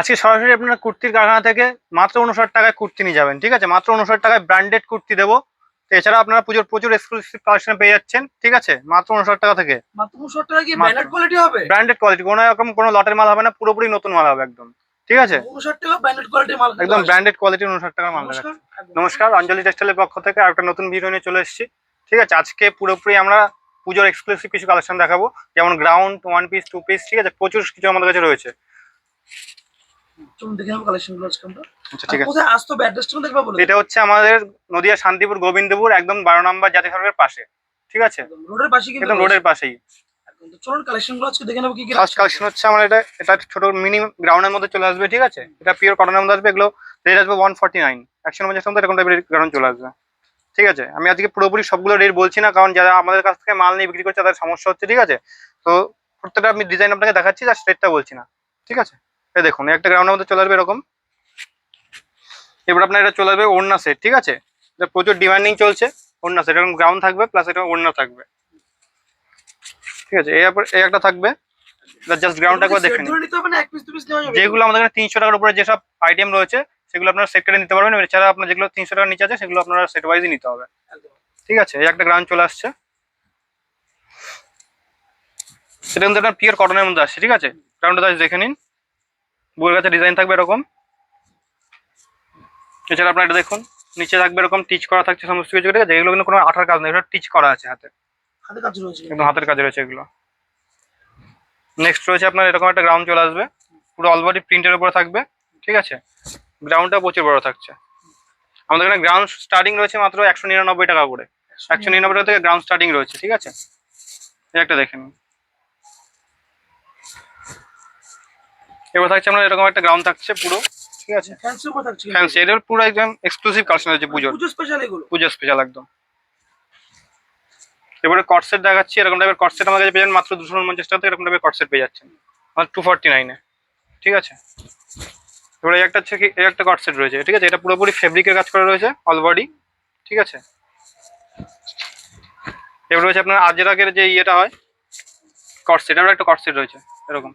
আজকে সরাসরি আপনারা কুর্তির কারখানা থেকে মাত্র উনষাট টাকায় কুর্তি নিয়ে যাবেন ঠিক আছে? মাত্র উনষাট টাকায় ব্র্যান্ডেড কুর্তি দেবো। তো এছাড়া আপনারা পুজোর প্রচুর এক্সক্লুসিভ কালেকশন পেয়ে যাচ্ছেন ঠিক আছে? মাত্র উনষাট টাকা থেকে। মাত্র উনষাট টাকা কি মাত্র। কোয়ালিটি হবে? ব্র্যান্ডেড কোয়ালিটি কোনো রকম কোনো লটের মাল হবে না পুরোপুরি নতুন মাল হবে একদম ঠিক আছে? উনষাট টাকা ব্যান্ডেড কোয়ালিটির মাল। একদম ব্র্যান্ডেড কোয়ালিটি উনষাট টাকার মাল নমস্কার অঞ্জলি টেক্সটাইলের পক্ষ থেকে আরেকটা নতুন ভিডিও নিয়ে চলে এসেছি ঠিক আছে? আজকে পুরোপুরি আমরা পুজোর এক্সক্লুসিভ কিছু কালেকশন দেখাবো যেমন ground one piece two piece ঠিক আছে? প্রচুর কিছু আমাদের কাছে রয়েছে। চলুন দেখে নেব কালেকশনগুলো আজকে আমরা। আচ্ছা ঠিক আছে। কোথায় আসতো অ্যাড্রেসটা দেখবা বলে এটা হচ্ছে আমাদের নদিয়া শান্তিপুর গোবিন্দপুর একদম বারো নম্বর জাতীয় সড়কের পাশে। ঠিক আছে? রোডের পাশে কিন্তু একদম রোডের পাশেই। চলুন কালেকশনগুলো আজকে দেখে নেব কি কি ফার্স্ট কালেকশন হচ্ছে আমার এটা এটা ছোট মিনি গ্রাউন্ডের মধ্যে চলে আসবে ঠিক আছে? এটা পিওর কটনের মধ্যে আসবে এগুলো রেট আসবে ওয়ান ফর্টি নাইন একশো পঞ্চাশ মধ্যে এরকম টাইপের গ্রাউন্ড চলে আসবে। ঠিক আছে? আমি আজকে পুরোপুরি সবগুলো রেট বলছি না কারণ যারা আমাদের কাছ থেকে মাল নিয়ে বিক্রি করছে তাদের সমস্যা হচ্ছে ঠিক আছে? তো প্রত্যেকটা আমি ডিজাইন আপনাকে দেখাচ্ছি রেটটা বলছি না। ঠিক আছে? এই দেখুন একটা গ্রাউন্ডের মধ্যে চলে আসবে এরকম। এবার আপনার এটা চলে আসবে ওড়না সেট ঠিক আছে? এটা প্রচুর ডিমান্ডিং চলছে ওড়না সেট এরকম গ্রাউন্ড থাকবে প্লাস এটা ওড়না থাকবে। ঠিক আছে? এই আবার- এই একটা থাকবে। জাস্ট গ্রাউন্ড একবার দেখে যেগুলো আমাদের এখানে তিনশো টাকার উপরে যেসব আইটেম রয়েছে সেগুলো আপনারা সেট করে নিতে পারবেন। এছাড়া আপনার যেগুলো তিনশো টাকার নিচে আছে সেগুলো আপনারা সেট ওয়াইজই নিতে হবে। ঠিক আছে? এই একটা গ্রাউন্ড চলে আসছে। সেটা কিন্তু আপনার পিওর কটনের মধ্যে আসছে ঠিক আছে? গ্রাউন্ডটা দেখে নিন। বুকের কাছে ডিজাইন থাকবে এরকম। এছাড়া আপনার এটা দেখুন নিচে থাকবে এরকম টিচ করা থাকছে সমস্ত কিছু ঠিক আছে? এগুলো কিন্তু কোনো আঠার কাজ নেই টিচ করা আছে হাতে। হাতে কাজ রয়েছে। একদম হাতের কাজ রয়েছে এগুলো। নেক্সট রয়েছে আপনার এরকম একটা গ্রাউন্ড চলে আসবে। পুরো অলবডি প্রিন্টের উপরে থাকবে ঠিক আছে? গ্রাউন্ডটা প্রচুর বড় থাকছে। আমাদের এখানে গ্রাউন্ড স্টার্টিং রয়েছে মাত্র একশো নিরানব্বই টাকা করে। একশো নিরানব্বই টাকা থেকে গ্রাউন্ড স্টার্টিং রয়েছে ঠিক আছে? এই একটা দেখেন এবার থাকছে আপনার এরকম একটা গ্রাউন্ড থাকছে পুরো। ঠিক আছে। ফ্যান্সি উপর থাকছে ফ্যান্সি এটার পুরো একদম এক্সক্লুসিভ কালেকশন পুজোর। পুজো স্পেশাল এগুলো। পুজো স্পেশাল একদম। এবারে কটসেট দেখাচ্ছি এরকম টাইপের কটসেট আমার কাছে পেয়ে মাত্র দুশো উনপঞ্চাশ টাকা এরকম টাইপের কটসেট পেয়ে যাচ্ছেন। আমার টু ফর্টি নাইনে ঠিক আছে? এবারে একটা হচ্ছে কি এই একটা কটসেট রয়েছে। ঠিক আছে? এটা পুরোপুরি ফেব্রিকের কাজ করা রয়েছে অল বডি ঠিক আছে? এবার রয়েছে আপনার আজরাকের যে ইয়েটা হয় কটসেট এবার একটা কটসেট রয়েছে এরকম।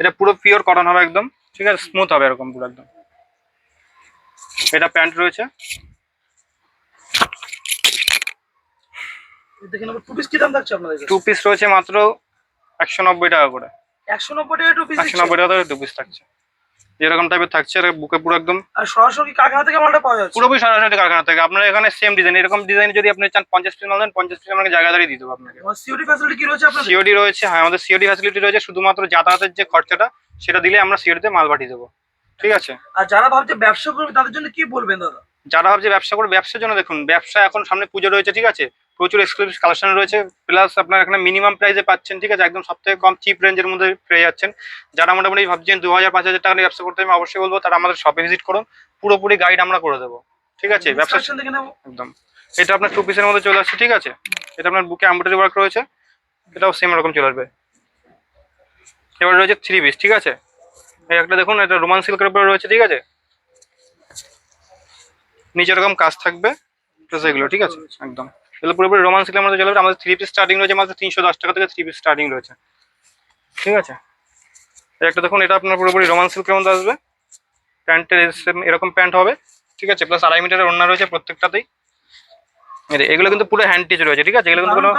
এটা পুরো পিওর কটন হবে একদম। ঠিক আছে স্মুথ হবে এরকম পুরো একদম। এটা প্যান্ট রয়েছে। টু পিস কি দাম থাকছে আপনাদের টু পিস রয়েছে মাত্র একশো নব্বই টাকা করে। একশো নব্বই টাকা টু পিস একশো নব্বই টাকা করে টু পিস থাকছে। যেরকম টাইপের থাকছে আর বুকে পুরো একদম আর সরাসরি কারখানা থেকে মালটা পাওয়া যাচ্ছে? পুরোপুরি সরাসরি কারখানা থেকে। আপনার এখানে সেম ডিজাইন এরকম ডিজাইন যদি আপনি চান পঞ্চাশ পিস মাল দেন পঞ্চাশ পিস আমাকে জায়গা দাঁড়িয়ে দিতে হবে আপনাকে। সিওডি ফ্যাসিলিটি কি রয়েছে আপনাদের? সিওডি রয়েছে হ্যাঁ আমাদের সিওডি ফ্যাসিলিটি রয়েছে শুধুমাত্র যাতায়াতের যে খরচাটা সেটা দিলে আমরা সিওডিতে মাল পাঠিয়ে দেবো। ঠিক আছে? আর যারা ভাবছে ব্যবসা করবে তাদের জন্য কি বলবেন দাদা? যারা ভাবছে ব্যবসা করে ব্যবসার জন্য দেখুন ব্যবসা এখন সামনে পুজো রয়েছে ঠিক আছে? প্রচুর এক্সক্লুসিভ কালেকশন রয়েছে প্লাস আপনার এখানে মিনিমাম প্রাইসে পাচ্ছেন ঠিক আছে? একদম সব থেকে কম চিপ রেঞ্জের মধ্যে পেয়ে যাচ্ছেন। যারা মোটামুটি ভাবছেন দু হাজার পাঁচ হাজার টাকা নিয়ে ব্যবসা করতে আমি অবশ্যই বলব তারা আমাদের শপে ভিজিট করুন পুরোপুরি গাইড আমরা করে দেবো ঠিক আছে? ব্যবসা একদম। এটা আপনার টু পিসের মধ্যে চলে আসছে ঠিক আছে? এটা আপনার বুকে এমব্রয়ডারি ওয়ার্ক রয়েছে এটাও সেম রকম চলে আসবে। এবার রয়েছে থ্রি পিস ঠিক আছে? একটা দেখুন এটা রোমান সিল্কের উপরে রয়েছে ঠিক আছে? নিচে এরকম কাজ থাকবে প্লাস এগুলো ঠিক আছে? একদম। এগুলো পুরোপুরি রোমান সিল্কের মধ্যে চলে আমাদের থ্রি পিস স্টার্টিং রয়েছে মাত্র তিনশো দশ টাকা থেকে থ্রি পিস স্টার্টিং রয়েছে। ঠিক আছে? একটা দেখুন এটা আপনার পুরোপুরি রোমান সিল্কের মধ্যে আসবে। প্যান্টের এরকম প্যান্ট হবে ঠিক আছে? প্লাস আড়াই মিটারের ওড়না রয়েছে প্রত্যেকটাতেই। এগুলো কিন্তু পুরো হ্যান্ডিজ রয়েছে ঠিক আছে? এগুলো কিন্তু কোনো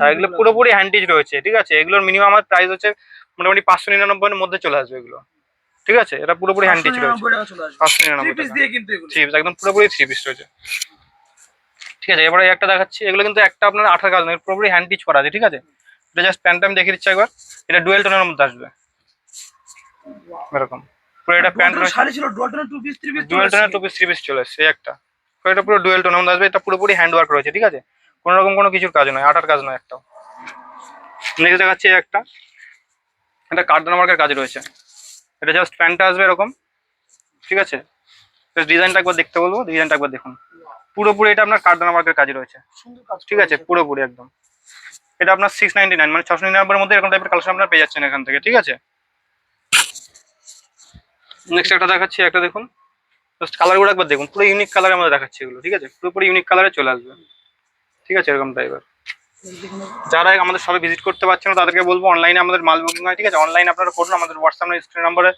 হ্যাঁ, এগুলো পুরোপুরি হ্যান্ডিজ রয়েছে ঠিক আছে? এগুলোর মিনিমাম আমার প্রাইস হচ্ছে মোটামুটি পাঁচশো নিরানব্বইয়ের মধ্যে চলে আসবে এগুলো। ঠিক আছে? এটা পুরোপুরি হ্যান্ডিজ রয়েছে 599 টাকা চলে আসবে। পাঁচশো নিরানব্বই টাকা। একদম পুরোপুরি থ্রি পিস রয়েছে। ঠিক আছে এবারে একটা দেখাচ্ছি। এগুলো কিন্তু একটা আপনার আঠার কাজ নয় পুরোপুরি হ্যান্ড টিচ করা আছে ঠিক আছে? এটা জাস্ট প্যান্টটা আমি দেখিয়ে দিচ্ছি একবার। এটা ডুয়েল টোনের মধ্যে আসবে। এরকম। পুরো এটা প্যান্ট শাড়ি ছিল dual two piece three piece dual টোনের টু পিস থ্রি পিস চলে এসছে এই একটা। তো এটা পুরো ডুয়েল টোনের মধ্যে আসবে এটা পুরোপুরি হ্যান্ড ওয়ার্ক রয়েছে ঠিক আছে? কোনো রকম কোনো কিছুর কাজ নয় আটার কাজ নয় একটাও। নেক্সট দেখাচ্ছি এই একটা। এটা কার্ডন মার্কের কাজ রয়েছে। এটা জাস্ট প্যান্টটা আসবে এরকম ঠিক আছে? ডিজাইনটা একবার দেখতে বলব ডিজাইনটা একবার দেখুন। পুরোপুরি এটা আপনার কার্ডন মার্কের কাজ রয়েছে। ঠিক আছে? পুরোপুরি একদম। এটা আপনার সিক্স নাইনটি নাইন মানে ছশো নিরানব্বইয়ের মধ্যে এরকম টাইপের কালেকশন আপনার পেয়ে যাচ্ছেন এখান থেকে ঠিক আছে? নেক্সট একটা দেখাচ্ছি একটা দেখুন। জাস্ট কালারগুলো একবার দেখুন পুরো ইউনিক কালারের মধ্যে দেখাচ্ছি এগুলো ঠিক আছে? পুরোপুরি ইউনিক কালারে চলে আসবে। ঠিক আছে এরকম টাইপের যারা আমাদের সবাই ভিজিট করতে পারছেন না তাদেরকে বলব অনলাইনে আমাদের মাল বুকিং হয় ঠিক আছে? অনলাইনে আপনারা করুন আমাদের হোয়াটসঅ্যাপ স্ক্রিন নাম্বারে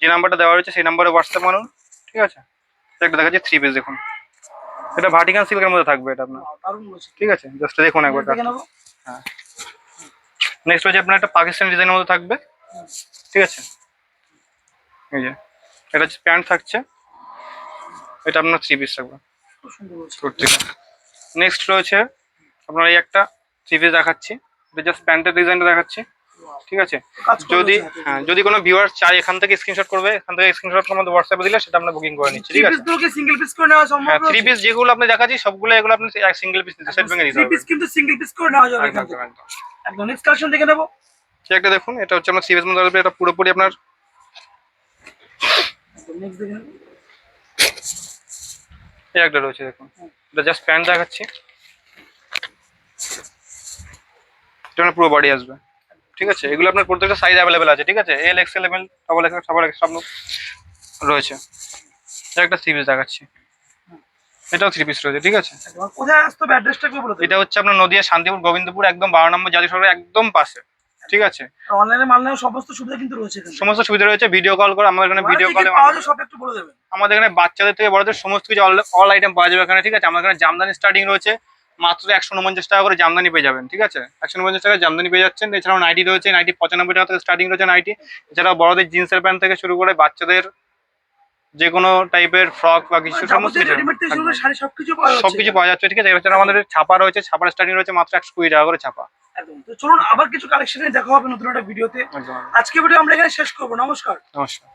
যে নাম্বারটা দেওয়া রয়েছে সেই নাম্বারে হোয়াটসঅ্যাপ মানুন ঠিক আছে? একটা দেখা যাচ্ছে থ্রি পিস দেখুন। এটা ভার্টিকাল সিল্কের মধ্যে থাকবে এটা আপনার। ঠিক আছে? জাস্ট দেখুন একবার নেব নেক্সট হচ্ছে আপনার একটা পাকিস্তানি ডিজাইনের মধ্যে থাকবে। ঠিক আছে? এই যে এটা হচ্ছে প্যান্ট থাকছে। এটা আপনার থ্রি পিস থাকবে। নেক্সট রয়েছে আপনার এই একটা থ্রি পিস দেখাচ্ছি। জাস্ট প্যান্টের ডিজাইনটা দেখাচ্ছি। ঠিক আছে? যদি হ্যাঁ যদি কোনো ভিউয়ার চাই এখান থেকে স্ক্রিনশট করবে এখান থেকে স্ক্রিনশট করে আমাদের হোয়াটসঅ্যাপে দিলে সেটা আমরা বুকিং করে নিচ্ছি। ঠিক আছে? পিস গুলোকে সিঙ্গেল পিস করে নেওয়া সম্ভব হ্যাঁ থ্রি পিস যেগুলো আপনি দেখাচ্ছি সবগুলো এগুলো আপনি সিঙ্গেল পিস নিতে সেট ভেঙে দিতে থ্রি পিস কিন্তু সিঙ্গেল পিস করে নেওয়া যাবে একদম নেক্সট কালেকশন দেখে নেব। ঠিক একটা দেখুন এটা হচ্ছে আপনার সিরিজ মধ্যে আসবে এটা পুরোপুরি আপনার নেক্সট দেখে নেব এই একটা রয়েছে দেখুন। এটা জাস্ট প্যান্ট দেখাচ্ছি। এটা পুরো বডি আসবে। ঠিক আছে? এগুলো আপনার প্রত্যেকটা সাইজ অ্যাভেলেবেল আছে ঠিক আছে? এল এক্স এলেভেল ডবল এক্স ডবল এক্স সব রয়েছে। একটা থ্রি পিস দেখাচ্ছি। এটাও থ্রি পিস রয়েছে ঠিক আছে? কোথায় আসতে অ্যাড্রেসটা একটু বলে এটা হচ্ছে আপনার নদিয়া শান্তিপুর গোবিন্দপুর একদম বারো নম্বর জাতীয় সড়কের একদম পাশে ঠিক আছে? অনলাইনে মাল নেওয়ার সমস্ত সুবিধা কিন্তু রয়েছে সমস্ত সুবিধা রয়েছে ভিডিও কল করে আমাদের এখানে ভিডিও কলে সব একটু বলে দেবেন। আমাদের এখানে বাচ্চাদের থেকে বড়দের সমস্ত কিছু অল আইটেম পাওয়া যাবে এখানে ঠিক আছে? আমাদের এখানে জামদানি স্টার্টিং রয়েছে মাত্র একশো উনপঞ্চাশ টাকা করে জামদানি পেয়ে যাবেন ঠিক আছে? একশো উনপঞ্চাশ টাকা জামদানি পেয়ে যাচ্ছেন। এছাড়াও নাইটি রয়েছে নাইটি পঁচানব্বই টাকা থেকে স্টার্টিং রয়েছে নাইটি এছাড়াও বড়দের জিন্সের প্যান্ট থেকে শুরু করে বাচ্চাদের যে কোনো টাইপের ফ্রক বা কিছু সমস্ত একদম। শাড়ি সবকিছু পাওয়া যাচ্ছে। ঠিক আছে? এছাড়া আমাদের ছাপা রয়েছে ছাপার স্টার্টিং রয়েছে মাত্র একশো কুড়ি টাকা করে ছাপা। একদম। তো চলুন আবার কিছু কালেকশনে দেখা হবে নতুন একটা ভিডিওতে। আজকে ভিডিও আমরা এখানে শেষ করব। নমস্কার। নমস্কার।